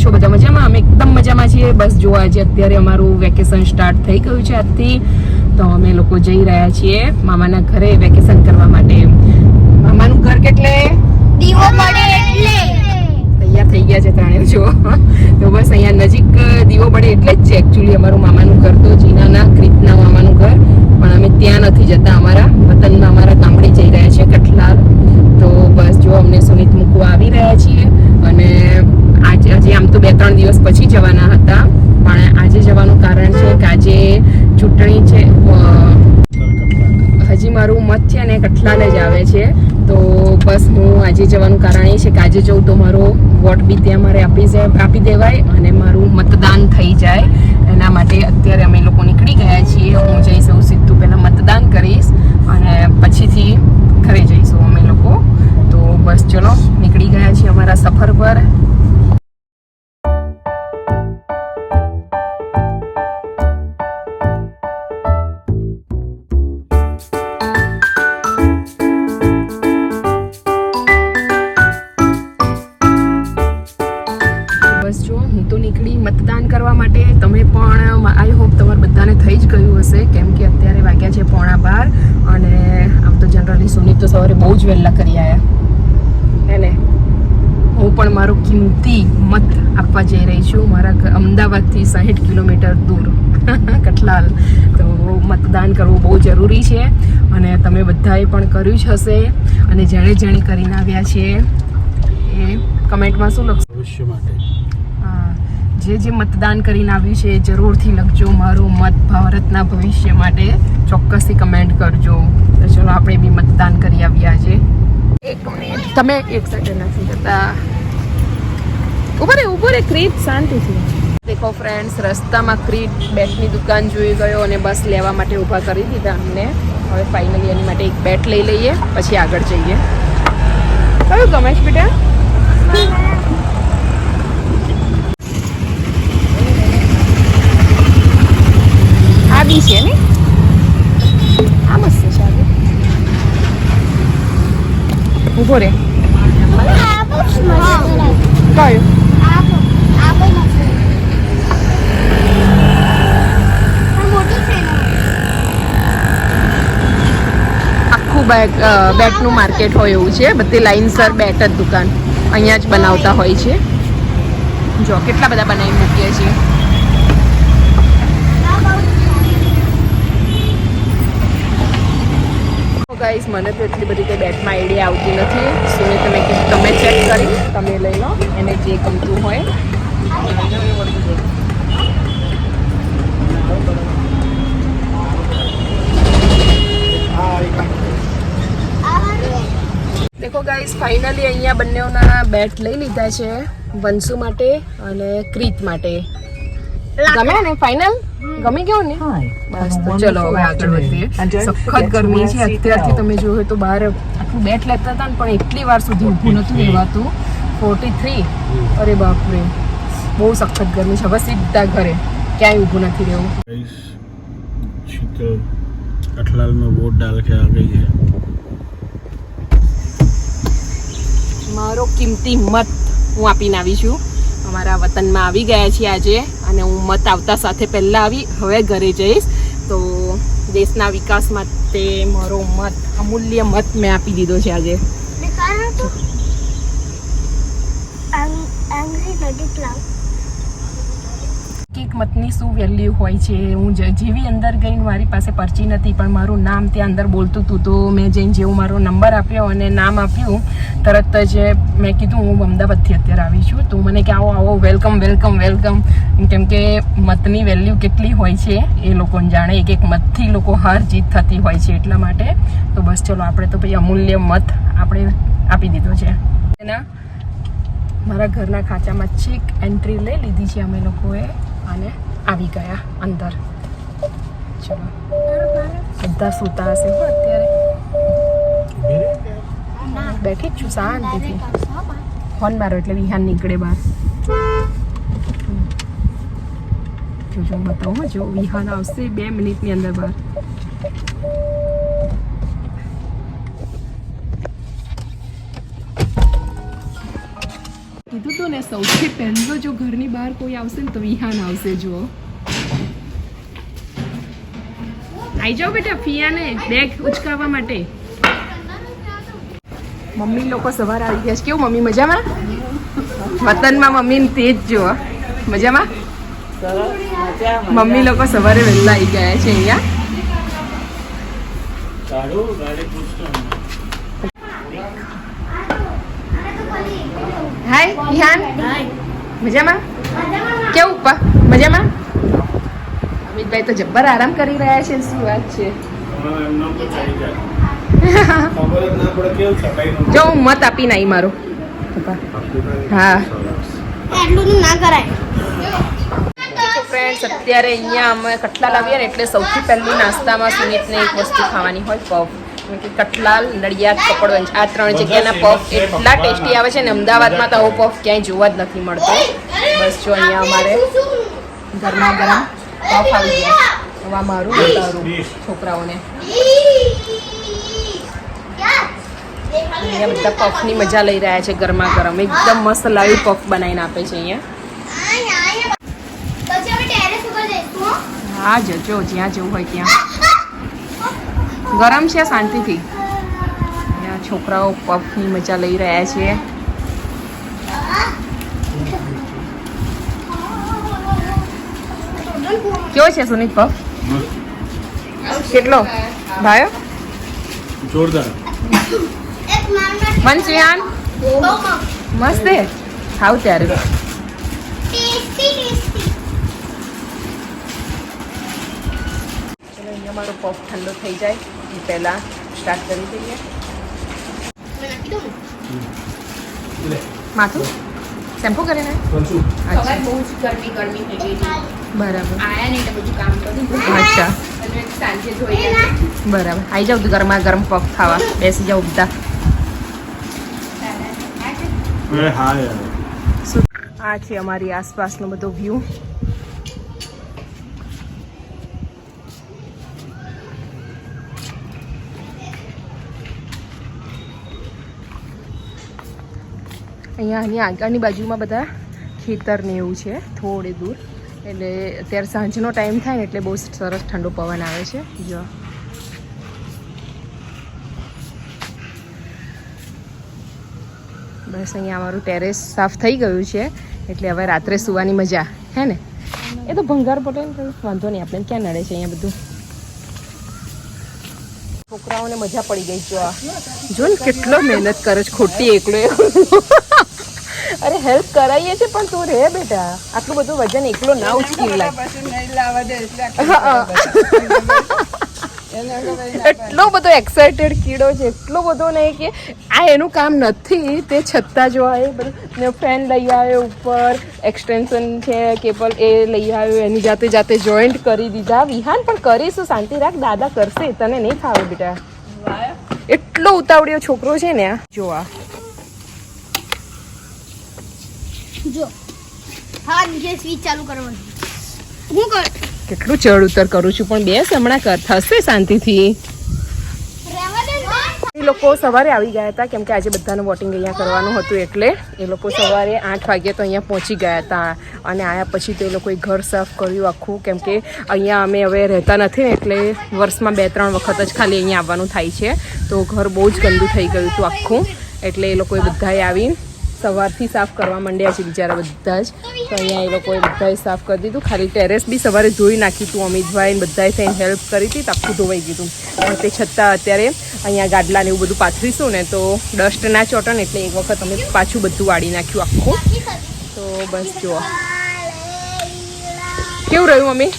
છો બધા મજામાં? અમે એકદમ મજામાં છીએ. બસ જો આજે અત્યારે અમારું વેકેશન સ્ટાર્ટ થઈ ગયું છે આજથી. તો અમે લોકો જઈ રહ્યા છીએ મામાના ઘરે વેકેશન કરવા માટે. મામાનું ઘર કેટલે? દીવો પડે એટલે. તૈયાર થઈ ગયા છે ત્રણે જો તો બસ અહીંયા નજીક દીવો પડે એટલે જ છે. એકચ્યુઅલી અમારું મામાનું ઘર તો જીનાના ક્રિતના મામાનું ઘર. પણ અમે ત્યાં નથી જતા અમારા વતનમાં અમારા ગામડે જઈ રહ્યા છીએ કઠલાલ તો બસ જો અમને સુનિત મૂકવા આવી રહ્યા છીએ અને આજે હજી આમ તો બે ત્રણ દિવસ પછી જવાના હતા પણ આજે જવાનું કારણ છે કે આજે ચૂંટણી છે અ, હજી મારું મત છે ને કઠલાલ જ આવે છે તો બસ હું આજે જવાનું કારણ છે જઉં તો મારો વોટ બી ત્યાં મારે આપી આપી દેવાય અને મારું મતદાન થઈ જાય. એના માટે અત્યારે અમે લોકો નીકળી ગયા છીએ. હું જઈશ એવું સીધું પહેલાં મતદાન કરીશ અને પછીથી ઘરે જઈશું અમે લોકો. તો બસ ચલો, નીકળી ગયા છીએ અમારા સફર પર. કિંમતી મત આપવા જઈ રહી છું. મારા અમદાવાદથી સાહીઠ કિલોમીટર દૂર. કઠલાલ. તો મતદાન કરવું બહુ જરૂરી છે અને તમે બધાએ પણ કર્યું જ હશે. અને જેણે જેણે કરીને આવ્યા છે એ કમેન્ટમાં શું લખશો? ભવિષ્ય માટે. હા, જે જે મતદાન કરીને આવ્યું છે એ જરૂરથી લખજો મારો મત ભારતના ભવિષ્ય માટે. ચોક્કસથી કમેન્ટ કરજો. તો ચલો આપણે બી મતદાન કરી આવ્યા છે. એક મિનિટ. તમે એક સેકન્ડ નથી જતા ઊભો રે ઊભો રે ક્રીટ શાંતિથી દેખો ફ્રેન્ડ્સ રસ્તામાં ક્રીટ બેટની દુકાન જોઈ ગયો અને બસ લેવા માટે ઊભા કરી દીધા અમને. હવે ફાઇનલી એની માટે એક બેટ લઈ લઈએ પછી આગળ જઈએ. કયું ગમે છે બેટા? આ બી છે ને? આ મસ્ત છે આ ઊભો રે કયું? બેટ બેટનું માર્કેટ હોય એવું છે. બધી લાઇનસર બેટ જ દુકાન. અહીંયા જ બનાવતા હોય છે. જો, કેટલા બધા બનાવી મૂકીએ છીએ. ગાઈઝ મને તો એટલી બધી કંઈ બેટમાં આઈડિયા આવતી નથી. સુને તમે તમે ચેક કરી, તમે લઈ લો. એને જે ગમતું હોય. દેખો ગાઈઝ ફાઇનલી અહીંયા બંનેઓના બેટ લઈ લીધા છે વંશુ માટે અને ક્રીત માટે. ગમે ને ફાઇનલ ગમી ગયો ને? બસ તો ચલો હવે આગળ વધીએ. સખત ગરમી છે અત્યારથી તમે જોયું તો બહાર આટલું બેટ લેતા હતા ને પણ એટલી વાર સુધી ઊભું નથી રહેવાતું. ફોર્ટી થ્રી અરે બાપરે. બહુ સખત ગરમી છે. હવે સીધા ઘરે. ક્યાંય ઊભું નથી રહેવું. શીતલ મેં વોટ ડાલ કે આ ગઈ છે. મારો કિંમતી મત હું આપીને આવી છું. અમારા વતનમાં આવી ગયા છીએ આજે અને હું મત આવતા સાથે પહેલાં આવી, હવે ઘરે જઈશ. તો દેશના વિકાસ માટે મારો મત, અમૂલ્ય મત મેં આપી દીધો છે આજે. દેખાડો તો એક મતની શું વેલ્યુ હોય છે? હું જેવી અંદર ગઈને મારી પાસે પરચી નથી, પણ મારું નામ ત્યાં અંદર બોલતું હતું, તો મેં જઈને જેવું મારો નંબર આપ્યો અને નામ આપ્યું, તરત જ મેં કીધું, હું અમદાવાદથી અત્યારે આવી છું. તો મને કે, આવો આવો વેલકમ વેલકમ વેલકમ કેમ કે મતની વેલ્યુ કેટલી હોય છે, એ લોકોને જાણે એક એક મતથી લોકો હાર જીત થતી હોય છે એટલા માટે. તો બસ ચલો, આપણે તો ભાઈ અમૂલ્ય મત આપણે આપી દીધો છે. એના મારા ઘરના ખાંચામાં છેક એન્ટ્રી લઈ લીધી છે અમે લોકોએ. અને આવી ગયા અંદર. ચલો. બધા સૂતા હશે હો અત્યારે. બેઠી જ છું શાંતિથી. ફોન મારો એટલે વિહાન નીકળે બહાર. જો બતાવું જો વિહાન આવશે બે મિનિટની અંદર બહાર. કીધું તું ને, સૌથી પહેલો જો ઘરની બહાર કોઈ આવશે ને તો વિહાન આવશે, જુઓ. આવી જાઓ બેટા, ફિયાને બેગ ઉચકાવવા માટે. મમ્મી લોકો સવારે આવી ગયા છે. કેવું મમ્મી, મજામાં? વતનમાં મમ્મી જ જુઓ. મજામાં? મમ્મી લોકો સવારે વહેલા આવી ગયા છે અહીંયા તારું ગાડી પૂછતો હાય વિહાન મજામાં? કેવું પા મજામાં? અમિતભાઈ તો જબ્બર આરામ કરી રહ્યા છે શું વાત છે? જ હું મત આપીને નાઈ મારો. હા. એટલું ના કરાય ફ્રેન્ડ્સ અત્યારે અહીંયા અમે કટલા લાવીએ ને એટલે સૌથી પહેલું નાસ્તામાં સુમિતને એક વસ્તુ ખાવાની હોય પફ કે કટલાલ નડિયાદ કપડવંજ આ ત્રણ જગ્યાના પફ એટલા ટેસ્ટી આવે છે ને અમદાવાદમાં તો આવો પફ ક્યાંય જોવા જ નથી મળતો. બસ જો અહીંયા અમારે ગરમા ગરમ પફ આવી ગયા હવે આ મારું બતાવું છોકરાઓને. અહીંયા બધા પફની મજા લઈ રહ્યા છે ગરમા ગરમ. એકદમ મસ્ત લાવી પફ બનાવીને આપે છે અહીંયા. હા જજો જ્યાં જવું હોય ત્યાં. ગરમ છે શાંતિથી. અહીંયા છોકરાઓ પફની મજા લઈ રહ્યા છે. કેવો છે સુનિત પફ કેટલો? ભાયો? જોરદાર. બહુ મસ્ત. છે ખાવ ત્યારે. ચલો મારો પફ ઠંડો થઈ જાય એ પહેલાં સ્ટાર્ટ કરી દઈએ. માથું? શેમ્પુ કરે ને બહુ જ ગરમી ગરમી થઈ ગઈ બરાબર. આયા નહીં બધું કામ કરી અચ્છા. સાંજે બરાબર આવી જાવ ગરમા ગરમ પફ ખાવા. બેસી જાવ બધા. આ છે અમારી આસપાસનો બધો વ્યૂ અહીંયા અહીંયા આગળની બાજુમાં બધા ખેતર ને એવું છે, થોડે દૂર. એટલે અત્યારે સાંજનો ટાઈમ થાય ને એટલે બહુ સરસ ઠંડો પવન આવે છે. જો. બસ અહીંયા અમારું ટેરેસ સાફ થઈ ગયું છે, એટલે હવે રાત્રે સુવાની મજા, હે ને? એ તો ભંગાર પટેલ વાંધો નહીં, આપણે ક્યાં નડે છે અહીંયા બધું? છોકરાઓને મજા પડી ગઈ, જો જો ને કેટલો મહેનત કરે છે, ખોટી એકલો અરે હેલ્પ કરાવીએ છે પણ તું રે બેટા. આટલું બધું વજન એકલો ના ઉચકી લાય. એટલો બધો એક્સાઇટેડ કીડો છે એટલો બધો નહીં કે આ એનું કામ નથી તે છતાં જો આ બધું ફેન લઈ આવ્યો ઉપર એક્સટેન્શન છે કેબલ એ લઈ આવ્યો એની જાતે જાતે જોઈન્ટ કરી દીધા. વિહાન પણ કરીશું શાંતિ રાખ દાદા કરશે તને નહીં ખાવે બેટા. એટલો ઉતાવળિયો છોકરો છે ને આ. જો આ. જો. હા નીચે સ્વિચ ચાલુ કરવાની. હું કર કેટલું ચડ ઉતર કરું છું પણ બેસ હમણાં કર થશે શાંતિથી. એ લોકો સવારે આવી ગયા હતા કેમ કે આજે બધાનું વોટિંગ અહીંયા કરવાનું હતું એટલે એ લોકો સવારે આઠ વાગે તો અહીંયા પહોંચી ગયા હતા. અને આવ્યા પછી તો એ લોકોએ ઘર સાફ કર્યું આખું કેમ કે અહીંયા અમે હવે રહેતા નથી ને એટલે વર્ષમાં બે ત્રણ વખત જ ખાલી અહીંયા આવવાનું થાય છે. તો ઘર બહુ જ ગંદુ થઈ ગયું હતું આખું એટલે એ લોકોએ બધાએ આવી સવારથી સાફ કરવા માંડ્યા છે બિચારા બધા જ. તો અહીંયા એ લોકોએ બધાએ સાફ કરી દીધું. ખાલી ટેરેસ બી સવારે ધોઈ નાખી હતું અમિતભાઈ બધાએ થઈને હેલ્પ કરી હતી તો આખું ધોવાઈ ગયું પણ તે છતાં અત્યારે અહીંયા ગાડલા ને એવું બધું પાથરીશું ને તો ડસ્ટ ના ચોટે ને એટલે એક વખત અમે પાછું બધું વાળી નાખ્યું આખું. તો બસ જુઓ. કેવું રહ્યું મમ્મી?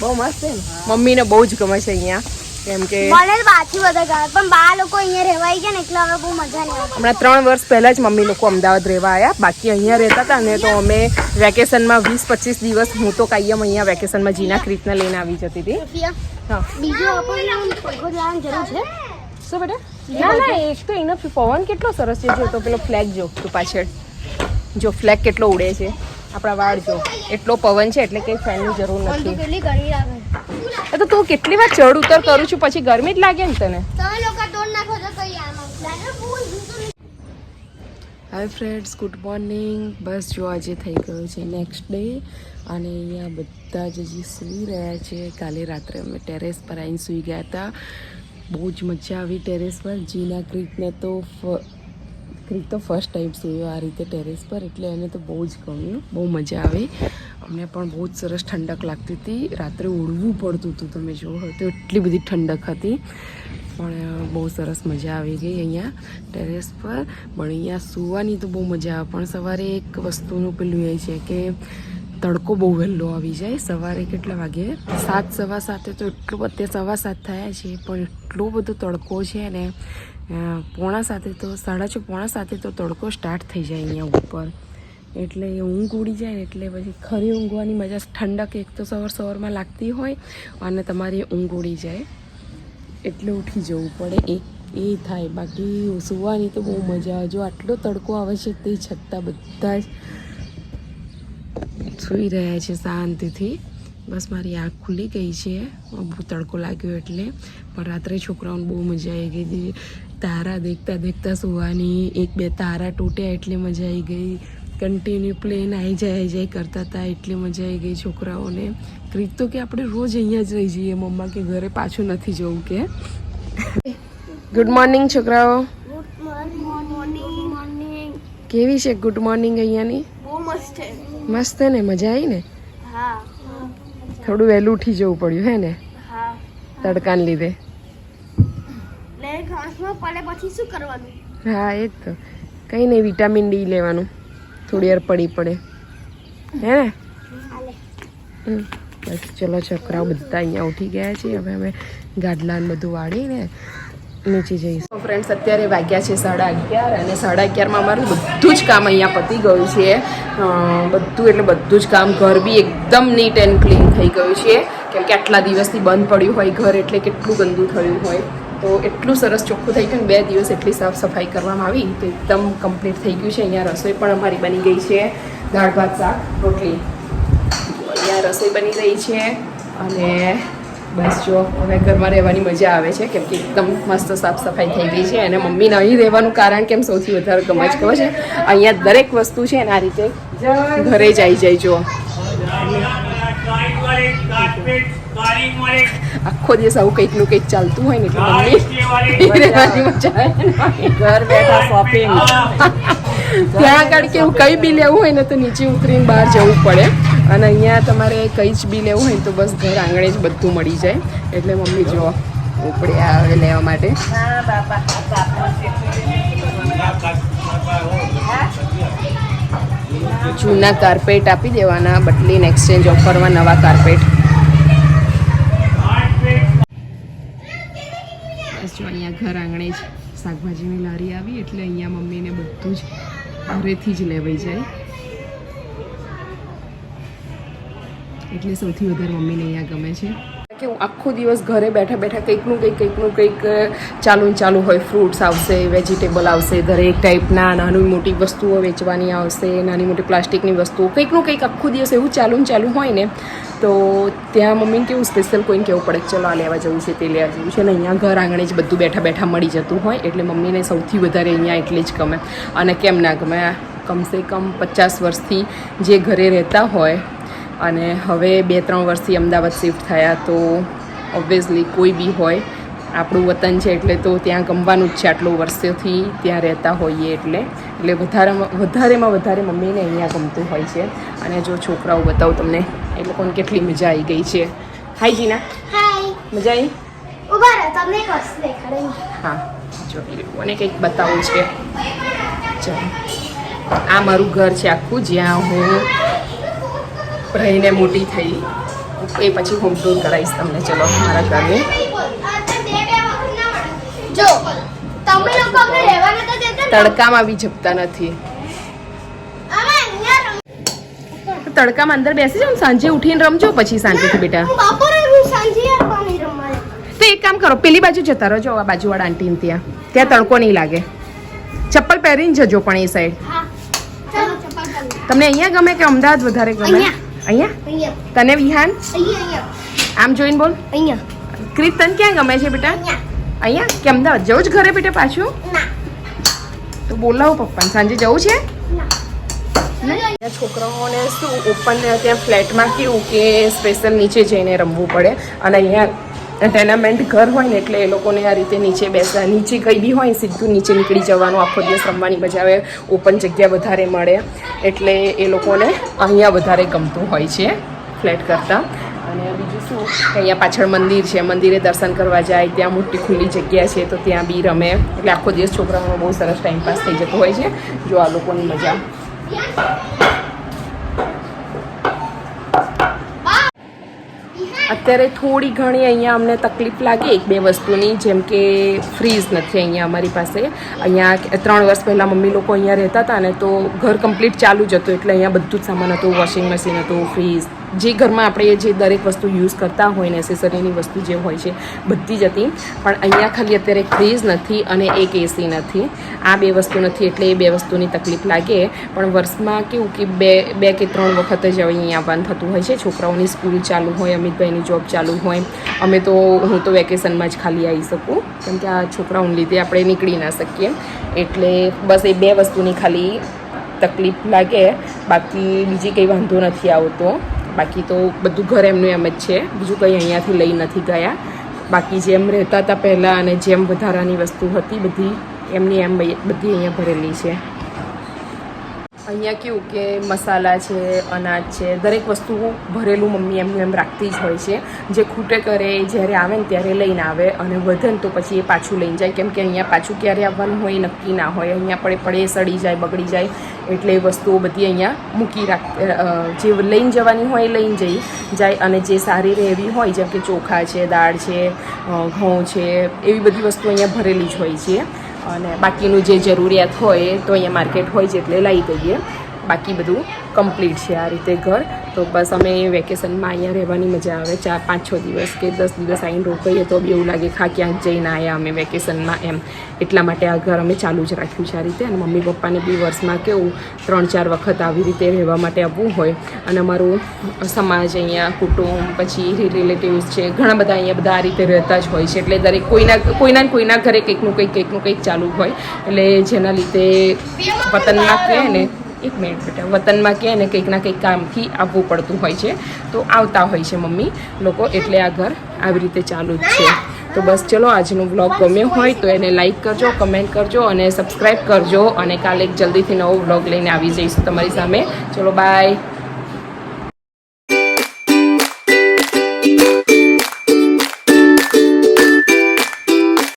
બહુ મસ્ત. છે મમ્મીને બહુ જ ગમે છે અહીંયા. કેમ કે મને પાછી બધા ગમે પણ બા લોકો અહીંયા રહેવાય ગયા ને એટલે હવે બહુ મજા નહીં હમણાં ત્રણ વર્ષ પહેલાં જ મમ્મી લોકો અમદાવાદ રહેવા આવ્યા બાકી અહીંયા રહેતા હતા ને તો અમે વેકેશનમાં વીસ પચીસ દિવસ હું તો કાયમ અહીંયા વેકેશનમાં જીના ક્રીતને લઈને આવી જતી હતી. હા. બીજું આપણને જવાની જરૂર છે? શું બેટા? ના ના એક તો એનો પવન કેટલો સરસ છે. જો તો પેલો ફ્લેગ જો તું પાછળ. જો ફ્લેગ કેટલો ઉડે છે. આપણા વાળ જો. એટલો પવન છે એટલે કંઈ ફેનની જરૂર નથી. એ તો તું કેટલી વાર ચડ ઉતર કરું છું પછી ગરમી જ લાગે ને તને. હાય ફ્રેન્ડ્સ ગુડ મોર્નિંગ બસ જો આજે થઈ ગયો છે નેક્સ્ટ ડે અને અહીંયા બધા જ હજી સૂઈ રહ્યા છે. કાલે રાત્રે અમે ટેરેસ પર આવીને સૂઈ ગયા હતા. બહુ જ મજા આવી ટેરેસ પર જીના ક્રિકને તો ક્રિક તો ફર્સ્ટ ટાઈમ સૂયો આ રીતે ટેરેસ પર, એટલે એને તો બહુ જ ગમ્યું. બહુ મજા આવી. અમને પણ બહુ જ સરસ ઠંડક લાગતી હતી. રાત્રે ઉડવું પડતું હતું, તમે જુઓ, તો એટલી બધી ઠંડક હતી. પણ બહુ સરસ મજા આવી ગઈ અહીંયા ટેરેસ પર. પણ અહીંયા સૂવાની તો બહુ મજા આવે. પણ સવારે એક વસ્તુનું પેલું એ છે કે તડકો બહુ વહેલો આવી જાય. સવારે કેટલા વાગે? સાત, સવા સાતે તો એટલું, અત્યારે સવા સાત થયા છે, પણ એટલો બધો તડકો છે ને પોણા સાથે તો, સાડા છ પોણા સાથે તો તડકો સ્ટાર્ટ થઈ જાય અહીંયા ઉપર. એટલે ઊંઘ ઉડી જાય, એટલે પછી ખરી ઊંઘવાની મજા ઠંડક એક તો સવાર સવારમાં લાગતી હોય અને તમારી ઊંઘ ઉડી જાય. એટલે ઉઠી જવું પડે. એ એ થાય. બાકી સુવાની તો બહુ મજા. આવે જો આટલો તડકો આવે છે તે છતાં બધા જ સૂઈ રહ્યા છે શાંતિથી. બસ મારી આંખ ખુલી ગઈ છે. બહુ તડકો લાગ્યો એટલે. પણ રાત્રે છોકરાઓને બહુ મજા આવી ગઈ હતી. તારા દેખતા દેખતા સુવાની એક બે તારા તૂટ્યા એટલે મજા આવી ગઈ. કન્ટિન્યુ પ્લેન આવી જાય આવી જાય કરતા હતા એટલી મજા આવી ગઈ છોકરાઓને. ક્રીત તો કે આપણે રોજ અહીંયા જ રહી જઈએ મમ્મા કે ઘરે પાછું નથી જવું કે. ગુડ મોર્નિંગ છોકરાઓ. કેવી છે ગુડ મોર્નિંગ અહીંયાની? બહુ મસ્ત છે. મસ્ત ને મજા આવી ને? હા. થોડું વહેલું ઉઠી જવું પડ્યું હે ને? તડકાને લીધે. હા એ જ તો. કંઈ નહીં વિટામિન ડી લેવાનું. થોડી વાર પડી પડે. હે ને? હમ. બસ ચલો છોકરાઓ બધા અહીંયા ઉઠી ગયા છે. હવે અમે ગાડલા બધું વાળીને નીચે જઈશું. ફ્રેન્ડ્સ અત્યારે વાગ્યા છે સાડા અગિયાર અને સાડા અગિયારમાં અમારું બધું જ કામ અહીંયા પતી ગયું છે. બધું એટલે બધું જ કામ. ઘર બી એકદમ નીટ એન્ડ ક્લીન થઈ ગયું છે. કેમ કે આટલા દિવસથી બંધ પડ્યું હોય ઘર એટલે કેટલું ગંદુ થયું હોય. તો એટલું સરસ ચોખ્ખું થઈ ગયું બે દિવસ એટલી સાફ સફાઈ કરવામાં આવી. તો એકદમ કમ્પ્લીટ થઈ ગયું છે. અહીંયા રસોઈ પણ અમારી બની ગઈ છે. દાળ, ભાત, શાક, રોટલી. અહીંયા રસોઈ બની રહી છે. અને બસ જો, હવે ઘરમાં રહેવાની મજા આવે છે. કેમ કે એકદમ મસ્ત સાફ સફાઈ થઈ ગઈ છે. અને મમ્મીને અહીં રહેવાનું કારણ કેમ સૌથી વધારે ગમે છે ખબર છે? અહીંયા દરેક વસ્તુ છે ને આ રીતે ઘરે જ આવી જાય જો આખો દિવસ આવું કંઈકનું કંઈક ચાલતું હોય ને એટલે ઘર બેઠા શોપિંગ ત્યાં આગળ કેવું કંઈ બી લેવું હોય ને તો નીચે ઉતરીને બહાર જવું પડે. અને અહીંયા તમારે કંઈ જ બી લેવું હોય ને તો બસ ઘર આંગણે જ બધું મળી જાય. એટલે મમ્મી જો ઉપડે આવે લેવા માટે. જૂના કાર્પેટ આપી દેવાના, બદલીને એક્સચેન્જ ઓફરમાં નવા કાર્પેટ. જો અહીંયા ઘર આંગણે જ શાકભાજીની લારી આવી, એટલે અહીંયા મમ્મીને બધું જ ઘરેથી જ લેવાઈ જાય. એટલે સૌથી વધારે મમ્મીને અહીંયા ગમે છે. કે આખો દિવસ ઘરે બેઠા બેઠા કંઈકનું કંઈક કંઈકનું કંઈક ચાલુ ચાલુ હોય ફ્રૂટ્સ આવશે વેજીટેબલ આવશે, દરેક ટાઈપના નાની મોટી વસ્તુઓ વેચવાની આવશે, નાની મોટી પ્લાસ્ટિકની વસ્તુઓ કંઈકનું કંઈક આખો દિવસ એવું ચાલુ ચાલુ હોય ને, તો ત્યાં મમ્મીને કેવું સ્પેશિયલ કોઈને કેવું પડે ચલો આ લેવા જવું છે, તે લેવા જવું છે, અને અહીંયા ઘર આંગણે જ બધું બેઠા બેઠા મળી જતું હોય, એટલે મમ્મીને સૌથી વધારે અહીંયા એટલે જ ગમે. અને કેમ ના ગમે? કમસે કમ પચાસ વર્ષથી જે ઘરે રહેતા હોય અને હવે બે ત્રણ વર્ષથી અમદાવાદ શિફ્ટ થયા તો ઓબ્વિયસલી કોઈ બી હોય આપણું વતન છે એટલે તો ત્યાં ગમવાનું જ છે આટલું વર્ષોથી ત્યાં રહેતા હોઈએ એટલે. એટલે વધારેમાં વધારેમાં વધારે મમ્મીને અહીંયા ગમતું હોય છે. અને જો છોકરાઓ બતાવું તમને એ લોકોને કેટલી મજા આવી ગઈ છે. હાય જીના હાય મજા આવી ઊભા રહો તમને એક દેખાડે હા જો મને કંઈક બતાવવું છે. ચાલો. આ મારું ઘર છે આખું જ્યાં હું રહીને મોટી થઈ એ પછી હોમ ટૂર કરાવીશ તમને. ચલો મારા ઘરની. જો તમે લોકો અમને રહેવા નતા દેતા તડકામાં બી જપતા નથી. તડકામાં અંદર બેસી ને સાંજે ઉઠીને રમજો પછી શાંતિથી બેટા. તો એક કામ કરો પેલી બાજુ જતા રહો જો આ બાજુવાળા આંટીને ત્યાં. ત્યાં તડકો નહીં લાગે. ચપ્પલ પહેરીને જજો પણ એ સાઈડ. તમને અહીંયા ગમે કે અમદાવાદ વધારે ગમે? અહીંયા. અહીંયા. તને વિહાન? અહીંયા અહીંયા. આમ જોઈને બોલ. અહીંયા. ક્રિત તને ક્યાં ગમે છે બેટા? અહીંયા. કે અમદાવાદ જવું જ ઘરે બેટા પાછું? ના. તો બોલાવો પપ્પાને. સાંજે જવું છે? છોકરાઓને શું? ઓપન ત્યાં ફ્લેટમાં કેવું કે સ્પેશિયલ નીચે જઈને રમવું પડે. અને અહીંયા ટેનામેન્ટ ઘર હોય ને એટલે એ લોકોને આ રીતે નીચે બેસવા નીચે કંઈ બી હોય, સીધું નીચે નીકળી જવાનું, આખો દિવસ રમવાની મજા આવે ઓપન જગ્યા વધારે મળે. એટલે એ લોકોને અહીંયા વધારે ગમતું હોય છે ફ્લેટ કરતાં. અને બીજું શું? અહીંયા પાછળ મંદિર છે, મંદિરે દર્શન કરવા જાય, ત્યાં મોટી ખુલ્લી જગ્યા છે, તો ત્યાં બી રમે. એટલે આખો દિવસ છોકરાઓનો બહુ સરસ ટાઈમપાસ થઈ જતો હોય છે. જો આ લોકોની મજા. અત્યારે થોડી ઘણી અહીંયા અમને તકલીફ લાગે એક બે વસ્તુની, જેમ કે ફ્રીઝ નથી અહીંયા અમારી પાસે. અહીંયા ત્રણ વર્ષ પહેલાં મમ્મી લોકો અહીંયા રહેતા હતા ને તો ઘર કમ્પ્લીટ ચાલુ જ હતું, એટલે અહીંયા બધું જ સામાન હતું વોશિંગ મશીન હતું ફ્રીઝ જે ઘરમાં આપણે જે દરેક વસ્તુ યુઝ કરતા હોય નેસેસરીની વસ્તુ જે હોય છે, બધી જ હતી. પણ અહીંયા ખાલી અત્યારે ફ્રીઝ નથી અને એક એસી નથી. આ બે વસ્તુ નથી, એટલે એ બે વસ્તુની તકલીફ લાગે. પણ વર્ષમાં કેવું કે બે બે કે ત્રણ વખત જ અહીંયા આવવાનું થતું હોય છે. છોકરાઓની સ્કૂલ ચાલુ હોય, અમિતભાઈની જોબ ચાલુ હોય. અમે તો, હું તો વેકેશનમાં જ ખાલી આવી શકું. કેમ કે આ છોકરાઓને લીધે આપણે નીકળી ના શકીએ. એટલે બસ એ બે વસ્તુની ખાલી તકલીફ લાગે. બાકી બીજી કંઈ વાંધો નથી આવતો. બાકી તો બધું ઘર એમનું એમ જ છે. બીજું કંઈ અહીંયાથી લઈ નથી ગયા. બાકી જેમ રહેતા હતા પહેલાં અને જેમ વધારાની વસ્તુ હતી, બધી એમની એમ બધી અહીંયા ભરેલી છે. અહીંયા કેવું કે મસાલા છે, અનાજ છે, દરેક વસ્તુ ભરેલું મમ્મી એમનું એમ રાખતી જ હોય છે. જે ખૂટે કરે, એ જ્યારે આવે ને ત્યારે લઈને આવે અને વધે ને તો પછી એ પાછું લઈને જાય. કેમ કે અહીંયા પાછું ક્યારે આવવાનું હોય નક્કી ના હોય. અહીંયા પડે પડે, સડી જાય, બગડી જાય. એટલે એ વસ્તુઓ બધી અહીંયા મૂકી રાખ જે લઈને જવાની હોય એ લઈને જઈ, જાય અને જે સારી રહે એવી હોય, જેમ કે ચોખા છે, દાળ છે ઘઉં છે, એવી બધી વસ્તુ અહીંયા ભરેલી જ હોય છે. અને બાકીનું જે જરૂરિયાત હોય તો અહીંયા માર્કેટ હોય છે એટલે લઈ દઈએ. બાકી બધું કમ્પ્લીટ છે આ રીતે ઘર. તો બસ અમે વેકેશનમાં અહીંયા રહેવાની મજા આવે. ચાર, પાંચ, છ દિવસ કે દસ દિવસ આવીને રોકાઈએ તો બી એવું લાગે ખા ક્યાંક જઈને આવ્યા અમે વેકેશનમાં એમ. એટલા માટે આ ઘર અમે ચાલુ જ રાખ્યું છે આ રીતે. અને મમ્મી પપ્પાને બી વર્ષમાં કેવું ત્રણ, ચાર વખત આવી રીતે રહેવા માટે આવવું હોય. અને અમારું સમાજ અહીંયા, કુટુંબ, પછી રિલેટિવ્સ છે, ઘણા બધા અહીંયા બધા આ રીતે રહેતા જ હોય છે. એટલે દરેક કોઈના કોઈના કોઈના ઘરે કંઈકનું કંઈક કંઈકનું કંઈક ચાલુ હોય. એટલે જેના લીધે વતનમાં કહે ને એક મિનિટ બેટા, વતનમાં કહે ને કંઈક ના કંઈક કામથી આવવું પડતું હોય છે. તો આવતા હોય છે મમ્મી લોકો, એટલે આ ઘર આવી રીતે ચાલુ જ છે. તો બસ ચલો, આજનો વ્લોગ ગમ્યો હોય તો એને લાઇક કરજો, કમેન્ટ કરજો અને સબસ્ક્રાઈબ કરજો. અને કાલે એક જલ્દીથી નવો વ્લોગ લઈને આવી જઈશું તમારી સામે. ચલો, બાય.